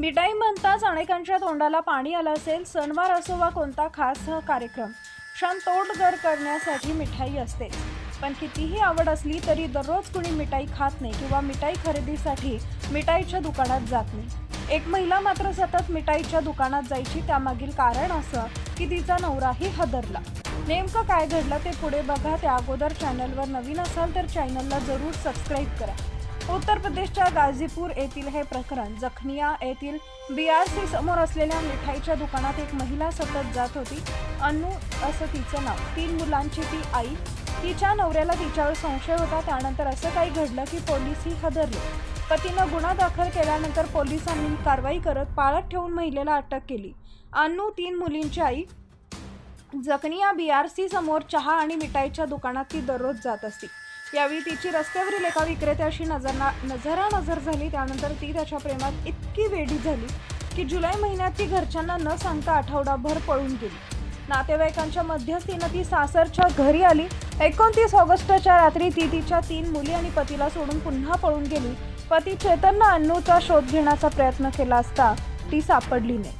मिठाई म्हणताच अनेकांच्या तोंडाला पाणी आलं असेल. सणवार असो वा कोणता खास कार्यक्रम क्षण तोडगर करण्यासाठी मिठाई असते. पण कितीही आवड असली तरी दररोज कुणी मिठाई खात नाही किंवा मिठाई खरेदीसाठी मिठाईच्या दुकानात जात नाही. एक महिला मात्र सतत मिठाईच्या दुकानात जायची त्यामागील कारण असं की तिचा नवराही हदरला. नेमकं काय घडलं ते पुढे बघा. त्या अगोदर चॅनलवर नवीन असाल तर चॅनलला जरूर सबस्क्राईब करा. उत्तर प्रदेशच्या गाझीपूर येथील हे प्रकरण जखनिया येथील बी आर सी समोर असलेल्या मिठाईच्या दुकानात एक महिला सतत जात होती. अन्नू असं तिचं नाव. तीन मुलांची ती आई. तिच्या नवऱ्याला तिच्यावर संशय होता. त्यानंतर असं काही घडलं की पोलीसही हदरले पतीनं गुन्हा दाखल केल्यानंतर पोलिसांनी कारवाई करत पाळत ठेवून महिलेला अटक केली. अन्नू तीन मुलींची आई. जखनिया बी आर सी समोर चहा आणि मिठाईच्या दुकानात ती दररोज जात असते. यावेळी तिची रस्त्यावरील एका विक्रेत्याशी नजरना नजरा नजर झाली. त्यानंतर ती त्याच्या प्रेमात इतकी वेडी झाली की जुलै महिन्यात ती घरच्यांना न सांगता आठवडाभर पळून गेली. नातेवाईकांच्या मध्यस्थीनं ती सासरच्या घरी आली. एकोणतीस ऑगस्टच्या रात्री ती तिच्या तीन मुली आणि पतीला सोडून पुन्हा पळून गेली. पती चेतननं अन्नूचा शोध घेण्याचा प्रयत्न केला असता ती सापडली नाही.